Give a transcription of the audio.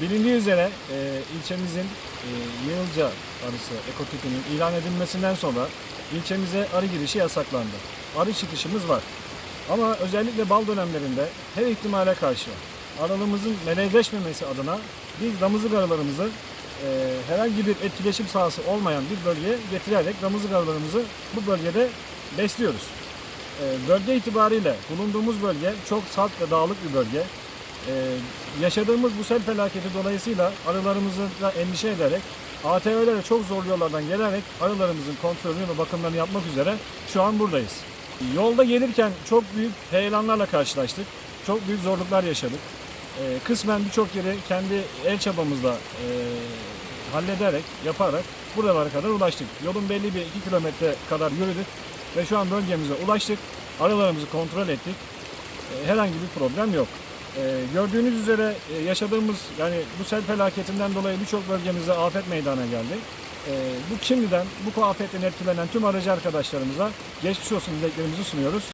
Bilindiği üzere e, ilçemizin e, Yığılca arısı ekotipinin ilan edilmesinden sonra ilçemize arı girişi yasaklandı. Arı çıkışımız var. Ama özellikle bal dönemlerinde her ihtimale karşı aralığımızın melezleşmemesi adına biz damızlık arılarımızı e, herhangi bir etkileşim sahası olmayan bir bölgeye getirerek damızlık arılarımızı bu bölgede besliyoruz. E, bölge itibariyle bulunduğumuz bölge çok salt ve dağlık bir bölge. Ee, yaşadığımız bu sel felaketi dolayısıyla arılarımızı da endişe ederek ATV'lere çok zorlu yollardan gelerek arılarımızın kontrolünü ve bakımlarını yapmak üzere şu an buradayız. Yolda gelirken çok büyük heyelanlarla karşılaştık. Çok büyük zorluklar yaşadık. Ee, kısmen birçok yeri kendi el çabamızla e, hallederek, yaparak buralara kadar ulaştık. Yolun belli bir 2 kilometre kadar yürüdük ve şu an bölgemize ulaştık. Arılarımızı kontrol ettik. E, herhangi bir problem yok. E, gördüğünüz üzere e, yaşadığımız yani bu sel felaketinden dolayı birçok bölgemizde afet meydana geldi. E, bu şimdiden bu afetten etkilenen tüm aracı arkadaşlarımıza geçmiş olsun dileklerimizi sunuyoruz.